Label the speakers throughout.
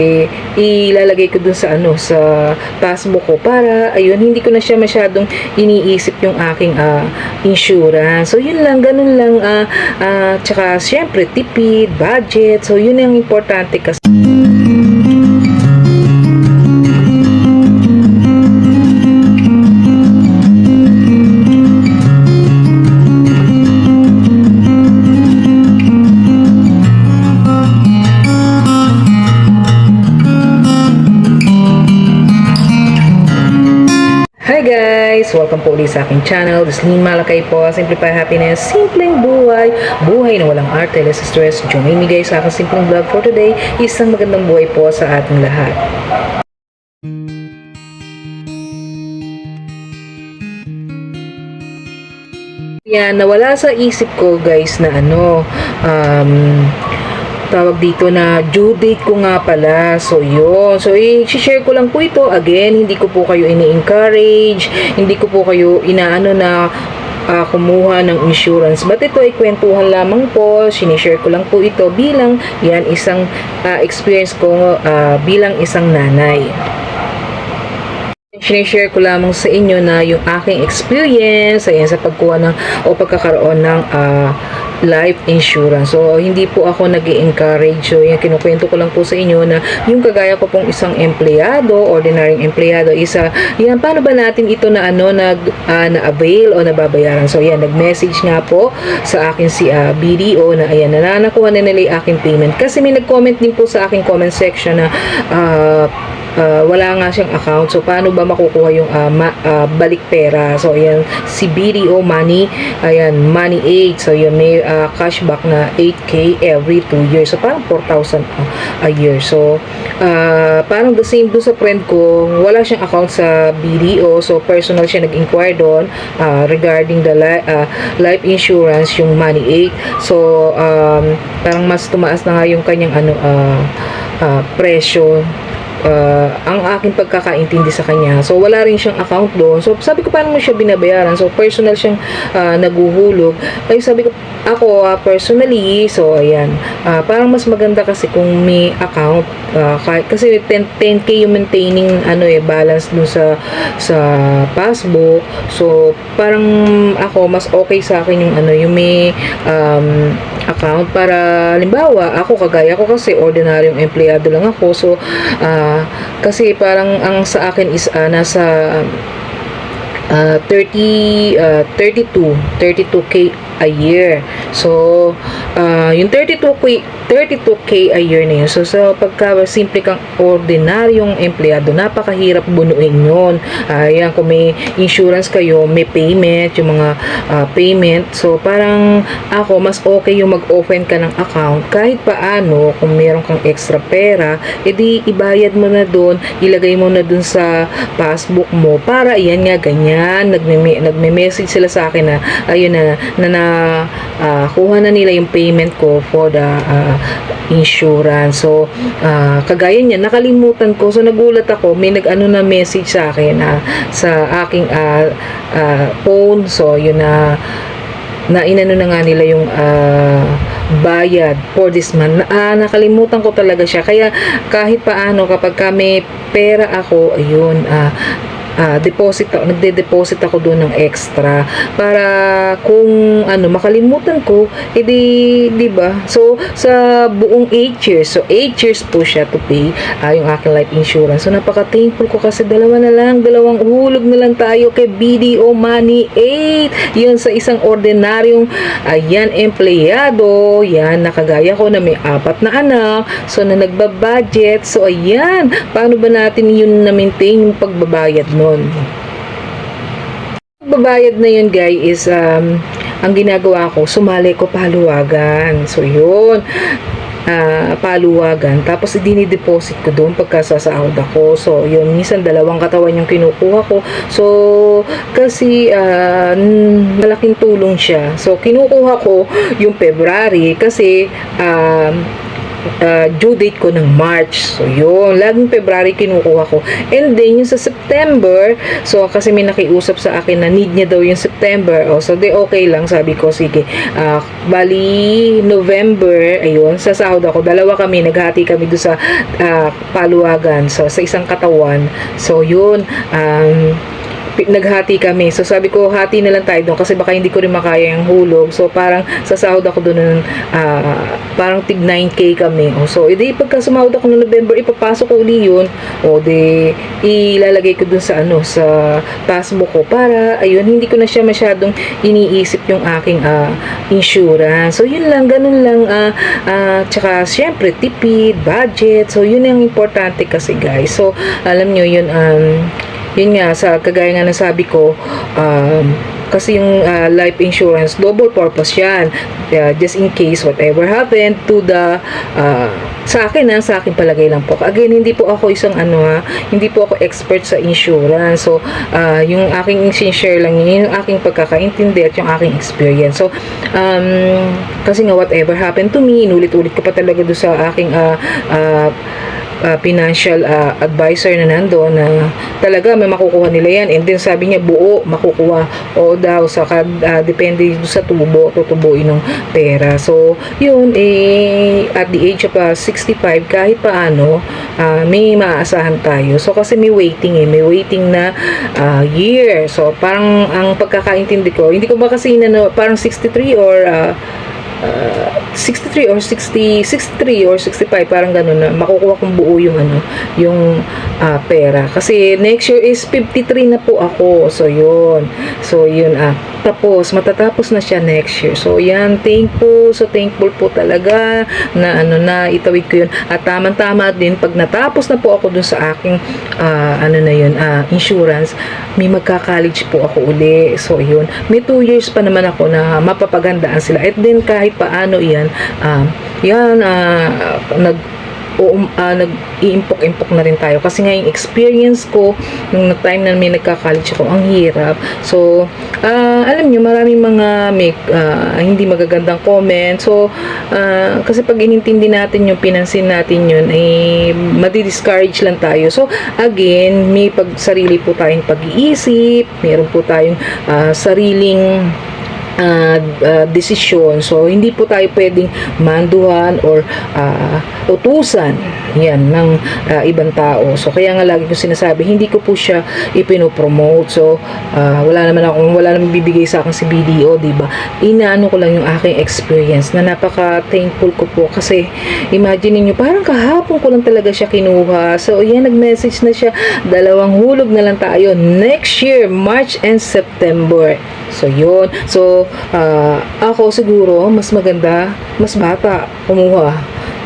Speaker 1: eh, ilalagay ko dun sa ano sa passbook ko para ayun hindi ko na siya masyadong iniisip yung aking ah, insurance. So yun lang ganun lang ah ah, tsaka syempre tipid budget. So yun ang importante kasi Welcome po ulit sa aking channel. Lynn Malakay po. Simplify Happiness. Simpleng buhay. Buhay na walang arte, less stress. Join me guys sa aking simpleng vlog for today. Isang magandang buhay po sa ating lahat. Yan, nawala sa isip ko guys na ano, um, tawag dito na due ko nga pala. So, yun. So, i-share ko lang po ito. Again, hindi ko po kayo ini-encourage. Hindi ko po kayo inaano na ah, kumuha ng insurance. But ito ay kwentuhan lamang po. Sinishare ko lang po ito bilang yan isang ah, experience ko ah, bilang isang nanay. Sinishare ko lamang sa inyo na yung aking experience ayan, sa pagkuha ng o pagkakaroon ng ah, life insurance. So, hindi po ako nag encourage So, yan, kinukwento ko lang po sa inyo na yung kagaya ko pong isang empleyado, ordinary empleyado, isa, yan, paano ba natin ito na ano, nag, ah, na-avail o nababayaran? So, yan, nag-message nga po sa akin si ah, BDO na, ayan, nananakuha na nila yung aking payment. Kasi may nag-comment din po sa aking comment section na, ah, ah, wala nga siyang account. So, paano ba makukuha yung ah, ma- ah, balik pera? So, ayan, si BDO Money, ayan, Money 8. So, yun, may ah, cashback na 8K every 2 years. So, parang 4,000 a- year. So, ah, parang the same do sa friend ko, wala siyang account sa BDO. So, personal siya nag-inquire doon ah, regarding the li- ah, life insurance, yung Money 8. So, um, parang mas tumaas na nga yung kanyang ano, ah, ah, presyo uh, ang aking pagkakaintindi sa kanya. So, wala rin siyang account doon. So, sabi ko, paano mo siya binabayaran? So, personal siyang uh, naguhulog. Ay, sabi ko, ako, uh, personally, so, ayan. Uh, parang mas maganda kasi kung may account. Uh, kasi 10, 10K yung maintaining ano eh, balance dun sa, sa passbook. So, parang ako, mas okay sa akin yung ano, yung may um, account para, halimbawa, ako, kagaya ko kasi, ordinaryong empleyado lang ako. So, ah, kasi parang ang sa akin is ah, nasa ah, 30 ah, 32 32k a year. So, ah, yung 32k 32k a year na yun. So, sa pagka simple kang ordinaryong empleyado, napakahirap bunuin yun. Ayan, kung may insurance kayo, may payment, yung mga ah, payment. So, parang ako, mas okay yung mag-open ka ng account. Kahit paano, kung meron kang extra pera, edi ibayad mo na doon, ilagay mo na doon sa passbook mo para iyan nga ganyan nagme nagme-message sila sa akin na ayun na na, na ah, kuha na nila yung payment ko for the ah, insurance so ah, kagaya niya nakalimutan ko so nagulat ako may nag-ano na message sa akin na sa aking ah, ah, phone so yun na na inano na nga nila yung ah, bayad for this month. Na, ah, nakalimutan ko talaga siya. Kaya kahit paano kapag kami pera ako, ayun, ah, ah, deposit ako, nagde-deposit ako doon ng extra para kung ano makalimutan ko edi di ba? So sa buong 8 years so 8 years po siya to pay ah, yung aking life insurance. So napaka thankful ko kasi dalawa na lang dalawang hulog na lang tayo kay BDO Money 8 yun sa isang ordinaryong ayan empleyado. Yan nakagaya ko na may apat na anak. So na nagbabudget. So ayan paano ba natin yun na maintain yung pagbabayad nun Pagbabayad na yun guys is um, ang ginagawa ko sumali ko paluwagan so yun ah, paluwagan. Tapos, dinideposit ko doon pagkasasahod ako. So, yun, minsan dalawang katawan yung kinukuha ko. So, kasi n- malaking tulong siya. So, kinukuha ko yung February kasi um, ah, due date ko ng March. So, yun. Laging February kinukuha ko. And then, yung sa September, so, kasi may nakiusap sa akin na need niya daw yung September. O, so, di okay lang. Sabi ko, sige. Ah, bali, November, ayun, sasahod ako. Dalawa kami, naghati kami doon sa ah, paluwagan. So, sa isang katawan. So, yun. Um, naghati kami. So sabi ko, hati na lang tayo doon kasi baka hindi ko rin makaya yung hulog. So parang sasahod ako doon ah, parang tig 9k kami. O, so edi pagka sumahod ako noong November, ipapasok ko uli yun. O di ilalagay ko doon sa ano sa passbook ko para ayun hindi ko na siya masyadong iniisip yung aking ah, insurance. So yun lang, ganun lang ah ah, tsaka syempre tipid, budget. So yun ang importante kasi guys. So alam nyo yun um yun nga, sa kagaya nga ng sabi ko, um, kasi yung uh, life insurance, double purpose yan. Yeah, just in case whatever happened to the, uh, sa akin na, sa akin palagay lang po. Again, hindi po ako isang ano ha, hindi po ako expert sa insurance. So, uh, yung aking share lang yun, yung aking pagkakaintindi at yung aking experience. So, um, kasi nga whatever happened to me, inulit-ulit ko pa talaga doon sa aking uh, uh, uh, financial uh, advisor na nandoon na talaga may makukuha nila yan. And then sabi niya buo makukuha. O daw sa uh, depende sa tubo tutubuin ng pera. So yun eh at the age of uh, 65 kahit paano uh, may maaasahan tayo. So kasi may waiting eh. May waiting na uh, year. So parang ang pagkakaintindi ko hindi ko ba kasi na no, parang 63 or uh, uh, 63 or 60 63 or 65 parang ganun na makukuha kong buo yung ano yung ah, pera. Kasi next year is 53 na po ako. So yun. So yun ah tapos matatapos na siya next year. So yan thankful. So thankful po talaga na ano na itawid ko yun. At tamang tama din pag natapos na po ako dun sa aking ah, ano na yun ah, insurance may magka-college po ako uli. So yun. May 2 years pa naman ako na mapapagandaan sila. At then kahit paano yan um, yan ah, nag o uh, nag-iimpok-impok na rin tayo. Kasi nga yung experience ko nung time na may nagka-college ako ang hirap. So ah, alam nyo maraming mga may ah, hindi magagandang comment. So ah, kasi pag inintindi natin yung pinansin natin yun eh madi-discourage lang tayo. So again may pag sarili po tayong pag-iisip. Meron po tayong ah, sariling uh, uh, desisyon. So, hindi po tayo pwedeng manduhan or uh, utusan yan ng uh, ibang tao. So, kaya nga lagi ko sinasabi, hindi ko po siya ipinopromote. So, uh, wala naman akong, wala naman bibigay sa akin si BDO, di ba? Inaano ko lang yung aking experience na napaka-thankful ko po kasi imagine niyo parang kahapon ko lang talaga siya kinuha. So, yan, nag-message na siya. Dalawang hulog na lang tayo next year, March and September. So, yun. So, ah, ako siguro, mas maganda, mas bata, kumuha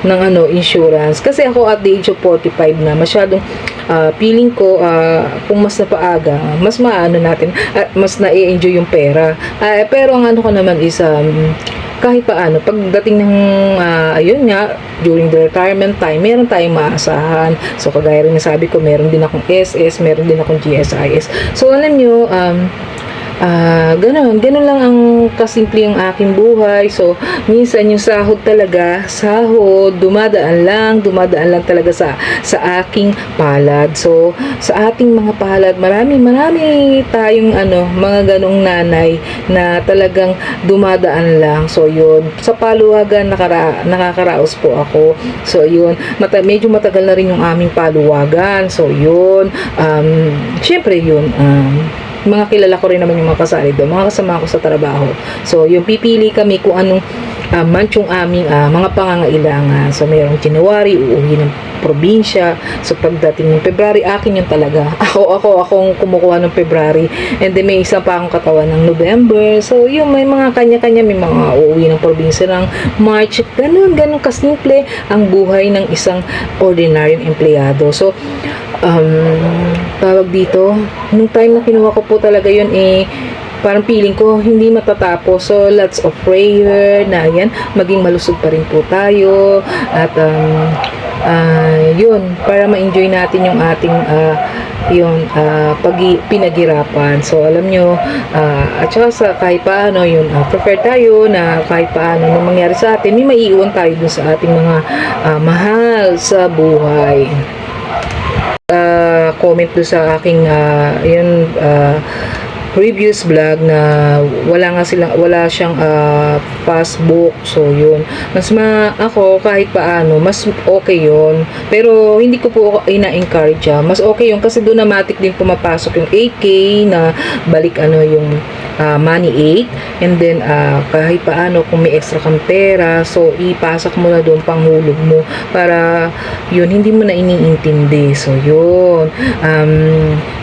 Speaker 1: ng ano, insurance. Kasi ako at the age of 45 na, masyadong ah, feeling ko, ah, kung mas napaaga, mas maano natin, at mas na-enjoy yung pera. Ah, pero ang ano ko naman is, um, kahit paano, pagdating ng, ah, ayun nga, during the retirement time, meron tayong maasahan. So, kagaya rin sabi ko, meron din akong SS, meron din akong GSIS. So, alam nyo, um, Ah, ganun, ganun lang ang kasimple ang aking buhay. So, minsan yung sahod talaga, sahod, dumadaan lang, dumadaan lang talaga sa sa aking palad. So, sa ating mga palad, marami, marami tayong ano, mga ganong nanay na talagang dumadaan lang. So, yun. Sa paluwagan, nakara, nakakaraos po ako. So, yun. Mata, medyo matagal na rin yung aming paluwagan. So, yun. Um, Siyempre, yun. Um, mga kilala ko rin naman yung mga kasali doon, mga kasama ko sa trabaho. So, yung pipili kami kung anong uh, yung aming ah, mga pangangailangan. So, mayroong January, uuwi ng probinsya. So, pagdating ng February, akin yung talaga. Ako, ako, akong kumukuha ng February. And then, may isa pa akong katawan ng November. So, yung may mga kanya-kanya, may mga uuwi ng probinsya ng March. Ganun, ganun kasimple ang buhay ng isang ordinaryong empleyado. So, um, tawag dito, nung time na kinuha ko po talaga yun eh, parang feeling ko hindi matatapos. So, lots of prayer na yan, maging malusog pa rin po tayo. At um, ah, yun, para ma-enjoy natin yung ating ah, yung ah, pag pinaghirapan. So alam nyo, ah, at saka sa kahit paano yun, ah, prefer tayo na kahit paano na mangyari sa atin, may maiiwan tayo dun sa ating mga ah, mahal sa buhay uh, comment do sa aking uh, yun uh, previous vlog na wala nga silang wala siyang uh, passbook. So yun. Mas ma ako kahit paano mas okay yun. Pero hindi ko po ina-encourage ah. mas okay yun kasi doon automatic din pumapasok yung 8k na balik ano yung uh, money 8 and then uh, kahit paano kung may extra kang pera so ipasok mo na doon panghulog mo para yun hindi mo na iniintindi. So yun. Um,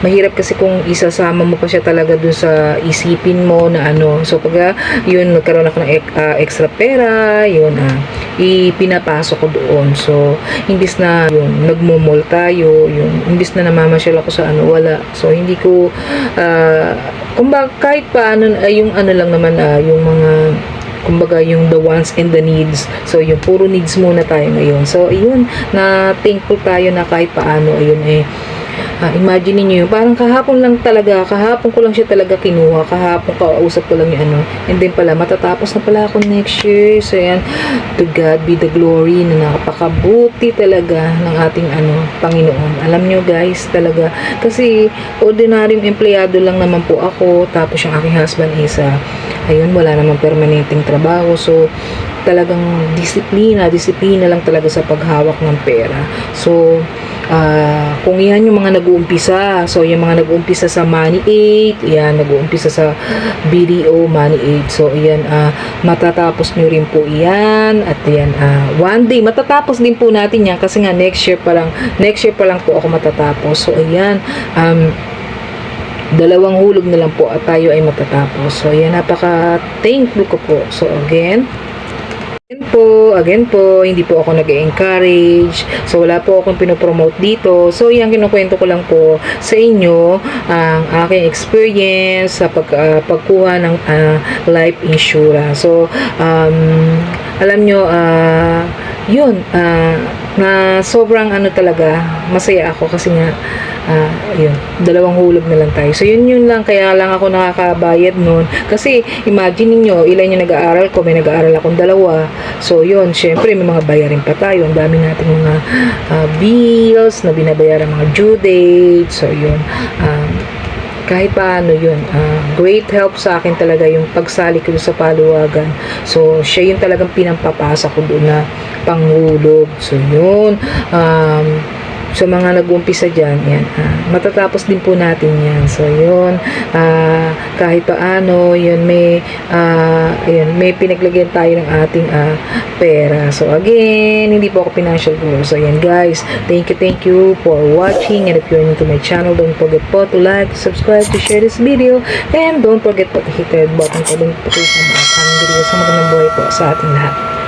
Speaker 1: mahirap kasi kung isasama mo pa siya talaga dun sa isipin mo na ano. So pag yun nagkaroon ako ng ah, extra pera yun ah ipinapasok ko doon. So imbis na yun nagmumol tayo yun imbis na namamasyal ako sa ano wala. So hindi ko ah kumbaga kahit paano ay yung ano lang naman ah, yung mga kumbaga yung the wants and the needs. So yung puro needs muna tayo ngayon. So ayun na thankful tayo na kahit paano ayun eh Ah, imagine niyo parang kahapon lang talaga, kahapon ko lang siya talaga kinuha, kahapon kausap ko lang yung ano, and then pala, matatapos na pala ako next year, so yan, to God be the glory na napakabuti talaga ng ating ano, Panginoon. Alam nyo guys, talaga, kasi ordinaryong empleyado lang naman po ako, tapos yung aking husband is, ah, ayun, wala namang permanenteng trabaho, so, talagang disiplina, disiplina lang talaga sa paghawak ng pera. So, ah, kung yan yung mga nag-uumpisa, so yung mga nag-uumpisa sa Money 8, yan, nag-uumpisa sa BDO Money 8. So, yan, ah, matatapos nyo rin po yan. At yan, ah, one day, matatapos din po natin yan kasi nga next year pa lang, next year pa lang po ako matatapos. So, ayan, um, dalawang hulog na lang po at tayo ay matatapos. So, yan, napaka-thankful ko po. So, again, Again po, again po, hindi po ako nag-encourage. So, wala po akong pinopromote dito. So, yan, kinukwento ko lang po sa inyo ang aking experience sa pag, ah, pagkuha ng ah, life insurance. So, um, alam nyo, ah, yun, ah, na sobrang ano talaga, masaya ako kasi nga, ah, yun, dalawang hulog na lang tayo. So, yun yun lang, kaya lang ako nakakabayad nun. Kasi, imagine niyo ilan yung nag-aaral ko, may nag-aaral akong dalawa. So, yun, syempre, may mga bayarin pa tayo. Ang dami nating mga ah, bills na binabayaran, mga due date. So, yun, um, kahit paano yun, ah, great help sa akin talaga yung pagsali ko sa paluwagan. So, siya yung talagang pinampapasa ko doon na panghulog. So, yun. Um, sa mga nag-umpisa dyan, yan, ah, matatapos din po natin yan. So, yun, ah, kahit paano, yun, may, ah, ayun, may pinaglagyan tayo ng ating ah, pera. So, again, hindi po ako financial guru. So, yan, guys, thank you, thank you for watching. And if you're new to my channel, don't forget po to like, subscribe, to share this video. And don't forget po to hit the red button for the notification ng mga videos. So, magandang buhay po sa ating lahat.